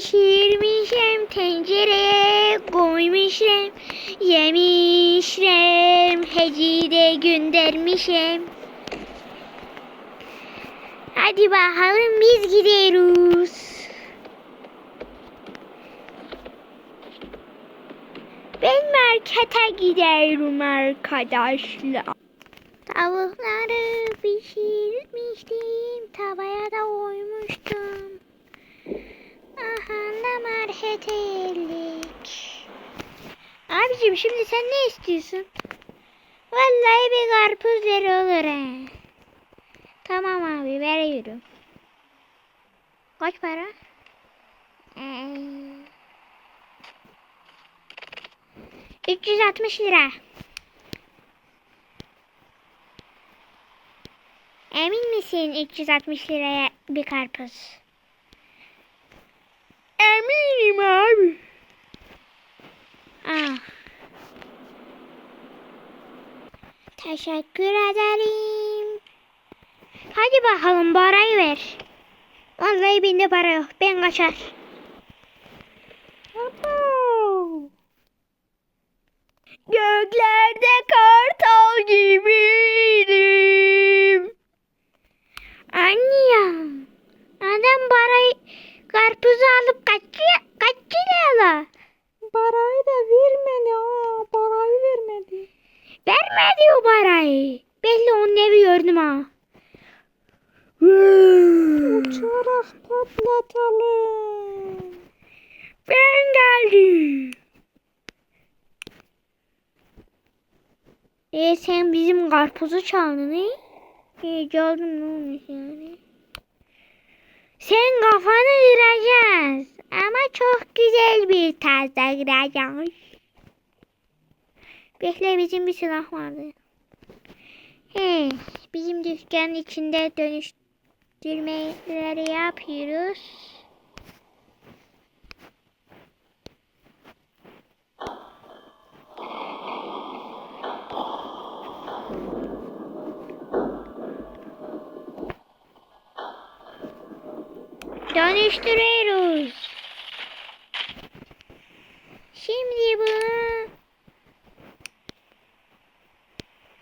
pişirmişim tencereye koymuşum yemişim heci de göndermişim. Hadi bakalım biz gidiyoruz. Ben markete gidiyorum arkadaşlar. Tavukları pişirmiştim. Tavaya da koymuştum. Geldik. Abicim şimdi sen ne istiyorsun? Vallahi bir karpuz ver olur he. Tamam abi veriyorum. Kaç para? Ee, 360 lira. Emin misin 360 liraya bir karpuz? Eminim abi. Ah. Teşekkür ederim. Hadi bakalım parayı ver. Vallahi bende para yok. Ben kaçar. Göklerde kartal gibiydim. Anne ya. Adam parayı karpuzu alıp kaçtı, kaçtı ne ala? Parayı da vermedi ha. Parayı vermedi. Vermedi o parayı. Belli onun ha. Uçarak patlatalım. Ben geldim. E sen bizim karpuzu çaldın he? E çaldın ne olmuş yani? Sen kafanı kıracağız. Ama çok güzel bir tarzda kıracağız. Bekle bizim bir silah vardı. He, bizim dükkanın içinde dönüştürmeleri yapıyoruz. Dönüştürüyoruz. Şimdi bunu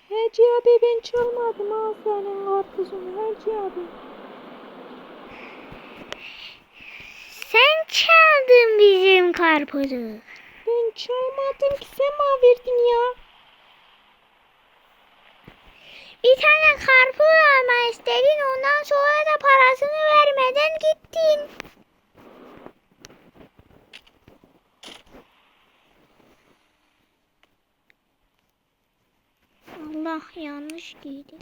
Hacı abi ben çalmadım ha senin karpuzunu Hacı abi. sen çaldın bizim karpuzu. Ben çalmadım ki sen bana verdin ya. Bir tane karpuz alma istedin ondan sonra da parasını vermeden gittin. Allah yanlış giydik.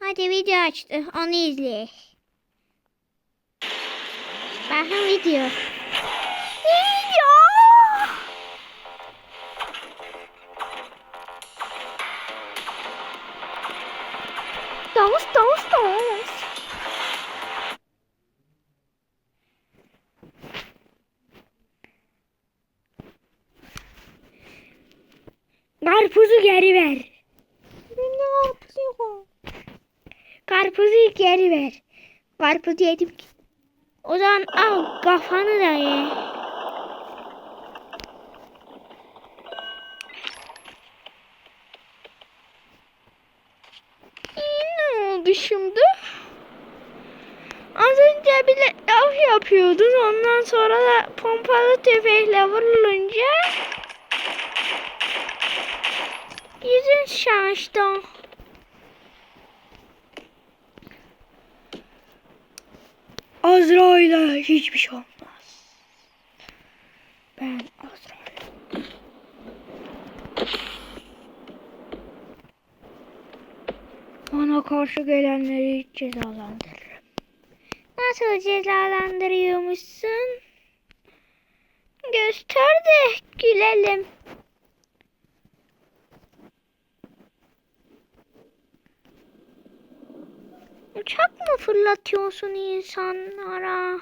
Hadi video açtı. Onu izle. Bakın video. Video. Dans, dans, Karpuzu geri ver. Ben de karpuz yok. Karpuzu geri ver. Karpuz yedim ki. O zaman al kafanı da ye. Ne oldu şimdi? Az önce bile laf yapıyordun. Ondan sonra da pompalı tüfekle vurulunca yüzün şaştı. Azrail'e hiçbir şey olmaz. Ben Azrail. Bana karşı gelenleri cezalandırırım. Nasıl cezalandırıyormuşsun? Göster de gülelim. Uçak mı fırlatıyorsun insanlara?